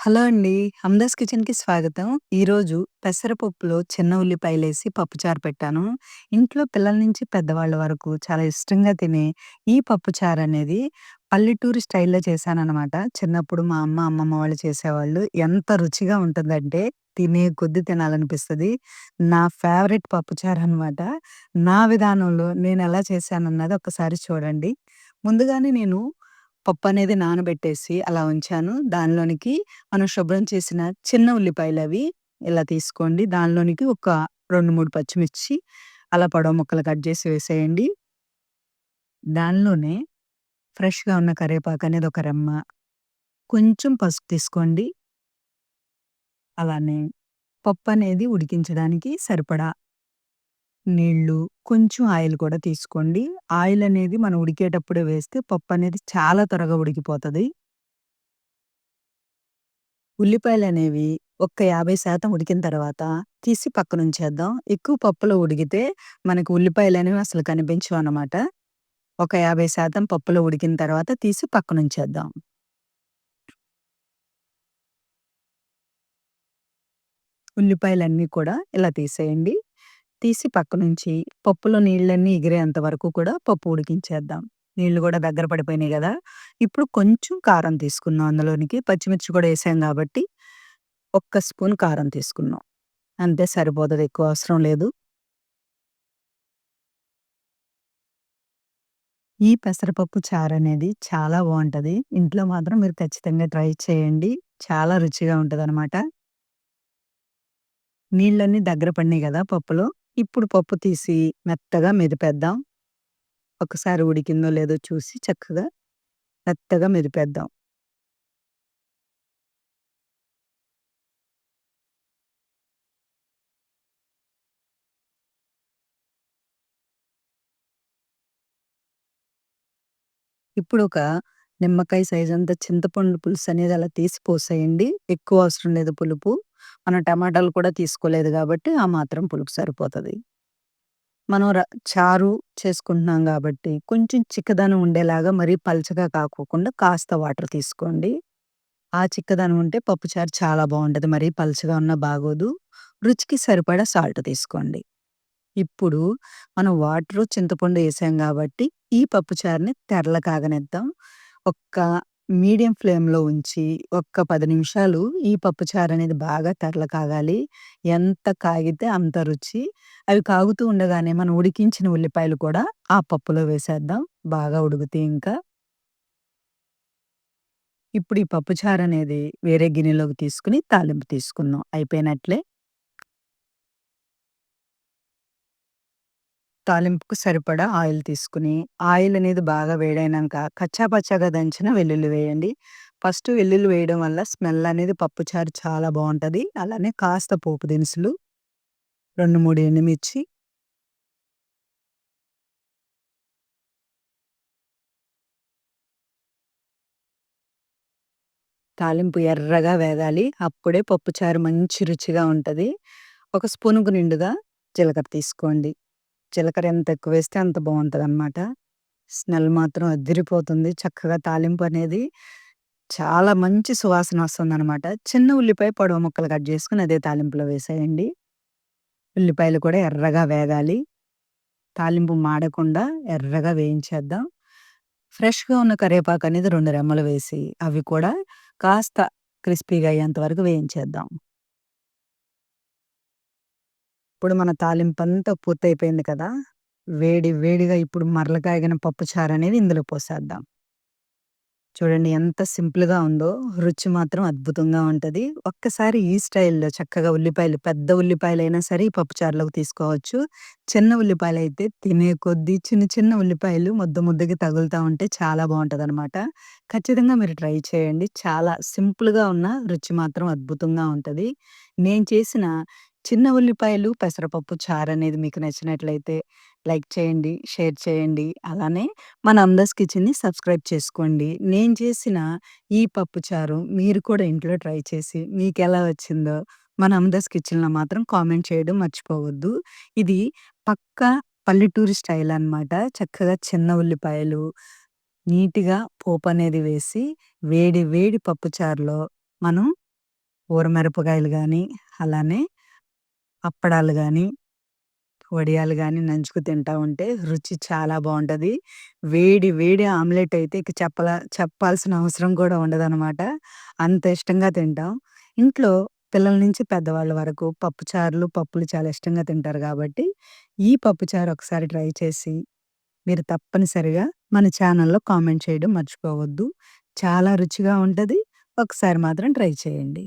Hello అండి. హమ్దాస్ కిచెన్‌కి స్వాగతం. ఈరోజు పెసరపప్పులో చిన్న ఉల్లిపాయలేసి పప్పుచారు పెట్టాను. ఇంట్లో పిల్లల నుంచి పెద్దవాళ్ళ వరకు చాలా ఇష్టంగా తినే ఈ పప్పుచారనేది పల్లెటూరు స్టైల్‌లో చేశాననమాట. చిన్నప్పుడు మా అమ్మ, అమ్మమ్మ వాళ్ళు చేసేవాళ్ళు. ఎంత రుచిగా ఉంటుందంటే తినే కొద్దీ తినాలనిపిస్తది. నా ఫేవరెట్ పప్పుచారనమాట. నా విధానంలో నేనెలా చేశానన్నది ఒకసారి చూడండి. ముందుగానే నేను పప్పనేది నానబెట్టేసి అలా ఉంచాను. దానిలోనికి మనం శుభ్రం చేసిన చిన్న ఉల్లిపాయలవి ఇలా తీసుకోండి. దానిలోనికి ఒక 2, 3 పచ్చిమిర్చి అలా పొడవు ముక్కలు కట్ చేసి వేసేయండి. దానిలోనే ఫ్రెష్‌గా ఉన్న కరివేపాకనేది ఒక రెమ్మ. కొంచెం పసుపు తీసుకోండి. అలానే పప్పనేది ఉడికించడానికి సరిపడా నీళ్ళు, కొంచెం ఆయిల్ కూడా తీసుకోండి. ఆయిల్ అనేది మనం ఉడికేటప్పుడే వేస్తే పప్పు అనేది చాలా త్వరగా ఉడికిపోతది. ఉల్లిపాయలనేవి ఒక 50% ఉడికిన తర్వాత తీసి పక్కనుంచేద్దాం. ఎక్కువ పప్పులో ఉడికితే మనకు ఉల్లిపాయలనేవి అసలు కనిపించవనమాట. ఒక 50% పప్పులో ఉడికిన తర్వాత తీసి పక్కనుంచేద్దాం. ఉల్లిపాయలన్నీ కూడా ఇలా తీసేయండి. తీసి పక్కనుంచి పప్పులో నీళ్ళన్నీ ఎగిరేంత వరకు కూడా పప్పు ఉడికించేద్దాం. నీళ్ళు గూడా దగ్గర పడిపోయినాయి గదా! ఇప్పుడు కొంచెం కారం తీసుకున్నాం అందులోనికి. పచ్చిమిర్చి కూడా వేసాం గాబట్టి ఒక్క స్పూన్ కారం తీసుకున్నాం. అంతే సరిపోతది. ఎక్కువ అవసరం లేదు. ఈ పెసరపప్పు చారనేది చాలా బావుంటది. ఇంట్లో మాత్రం మీరు ఖచ్చితంగా ట్రై చేయండి. చాలా రుచిగా ఉంటదనమాట. నీళ్ళన్నీ దగ్గర పడినాయి గదా పప్పులో. ఇప్పుడు పప్పు తీసి మెత్తగా మెదిపేద్దాం. ఒకసారి ఉడికిందో లేదో చూసి చక్కగా మెత్తగా మెదిపేద్దాం. ఇప్పుడు ఒక నిమ్మకాయ సైజంత చింతపండు పులుసు అనేది అలా తీసి పోసేయండి. ఎక్కువ అవసరం లేదు పులుపు. మనం టమాటాలు కూడా తీసుకోలేదు కాబట్టి ఆ మాత్రం పులుపు సరిపోతుంది మనం ర చారు చేసుకుంటున్నాం కాబట్టి కొంచెం చిక్కదనం ఉండేలాగా మరీ పలచగా కాకోకుండా కాస్త వాటర్ తీసుకోండి. ఆ చిక్కదనం ఉంటే పప్పుచారు చాలా బాగుంటుంది మరీ పలచగా ఉన్నా బాగోదు. రుచికి సరిపడా సాల్ట్ తీసుకోండి. ఇప్పుడు మనం వాటరు, చింతపండు వేసాం కాబట్టి ఈ పప్పుచారుని తెరల కాగనిద్దాం. ఒక్క మీడియం ఫ్లేమ్‌లో ఉంచి ఒక్క 10 నిమిషాలు ఈ పప్పుచారనేది బాగా తెరలు కాగాలి. ఎంత కాగితే అంత రుచి. అవి కాగుతూ ఉండగానే మనం ఉడికించిన ఉల్లిపాయలు కూడా ఆ పప్పులో వేసేద్దాం. బాగా ఉడుకుతాయి ఇంకా. ఇప్పుడు ఈ పప్పుచారనేది వేరే గిన్నెలోకి తీసుకొని తాలింపు తీసుకుందాం. అయిపోయినట్లే. తాలింపుకు సరిపడా ఆయిల్ తీసుకొని, ఆయిల్ అనేది బాగా వేడైనంక కచ్చా పచ్చాగా దంచిన వెల్లుల్లి వేయండి. ఫస్ట్ వెల్లుల్లి వేయడం వల్ల స్మెల్ అనేది పప్పుచారు చాలా బావుంటది. అలానే కాస్త పోపు దినుసులు, 2, 3 ఎండుమిర్చి తాలింపు ఎర్రగా వేగాలి. అప్పుడే పప్పుచారు మంచి రుచిగా ఉంటది. ఒక స్పూనుకు నిండుగా జీలకర్ర తీసుకోండి. జీలకర్ర ఎంత ఎక్కువ వేస్తే అంత బాగుంటుంది అనమాట స్మెల్ మాత్రం అద్దిరిపోతుంది. చక్కగా తాలింపు అనేది చాలా మంచి సువాసన వస్తుంది అనమాట చిన్న ఉల్లిపాయ పొడవ ముక్కలు కట్ చేసుకుని అదే తాలింపులో వేసేయండి. ఉల్లిపాయలు కూడా ఎర్రగా వేగాలి. తాలింపు మాడకుండా ఎర్రగా వేయించేద్దాం. ఫ్రెష్‌గా ఉన్న కరివేపాకు అనేది రెండు రెమ్మలు వేసి అవి కూడా కాస్త క్రిస్పీగా అయ్యేంత వరకు వేయించేద్దాం. ఇప్పుడు మన తాలింపంతా పూర్తయిపోయింది కదా! వేడి వేడిగా ఇప్పుడు మరల కాగిన పప్పుచారనేది ఇందులో పోసేద్దాం. చూడండి ఎంత సింపుల్‌గా ఉందో. రుచి మాత్రం అద్భుతంగా ఉంటుంది ఒక్కసారి ఈ స్టైల్‌లో చక్కగా ఉల్లిపాయలు పెద్ద ఉల్లిపాయలైనా సరే ఈ పప్పుచారులోకి తీసుకోవచ్చు. చిన్న ఉల్లిపాయలు అయితే తినే కొద్దీ చిన్న చిన్న ఉల్లిపాయలు ముద్ద ముద్దకి తగులుతూ ఉంటే చాలా బాగుంటుంది అనమాట ఖచ్చితంగా మీరు ట్రై చేయండి. చాలా సింపుల్‌గా ఉన్న రుచి మాత్రం అద్భుతంగా ఉంటుంది నేను చేసిన చిన్న ఉల్లిపాయలు, పెసరపప్పు చారనేది మీకు నచ్చినట్లయితే లైక్ చేయండి, షేర్ చేయండి. అలానే మన అమ్దాస్ కిచెన్‌ని సబ్స్క్రైబ్ చేసుకోండి. నేను చేసిన ఈ పప్పుచారు మీరు కూడా ఇంట్లో ట్రై చేసి మీకెలా వచ్చిందో మన అమ్దాస్ కిచెన్‌లో మాత్రం కామెంట్ చేయడం మర్చిపోవద్దు. ఇది పక్కా పల్లెటూరి స్టైల్ అనమాట. చక్కగా చిన్న ఉల్లిపాయలు, నీట్‌గా పోపనేది వేసి వేడి వేడి పప్పుచారులో మనం ఊరమిరపకాయలు గానీ, అలానే అప్పడాలు గానీ, వడియాలు గానీ నంచుకు తింటా ఉంటే రుచి చాలా బావుంటది. వేడి వేడి ఆమ్లెట్ అయితే ఇక చెప్పలా చెప్పాల్సిన అవసరం కూడా ఉండదనమాట. అంత ఇష్టంగా తింటాం. ఇంట్లో పిల్లల నుంచి పెద్దవాళ్ళ వరకు పప్పుచారులు, పప్పులు చాలా ఇష్టంగా తింటారు గాబట్టి, ఈ పప్పుచారు ఒకసారి ట్రై చేసి, మీరు తప్పనిసరిగా మన ఛానల్లో కామెంట్ చేయడం మర్చిపోవద్దు. చాలా రుచిగా ఉంటది. ఒకసారి మాత్రం ట్రై చేయండి.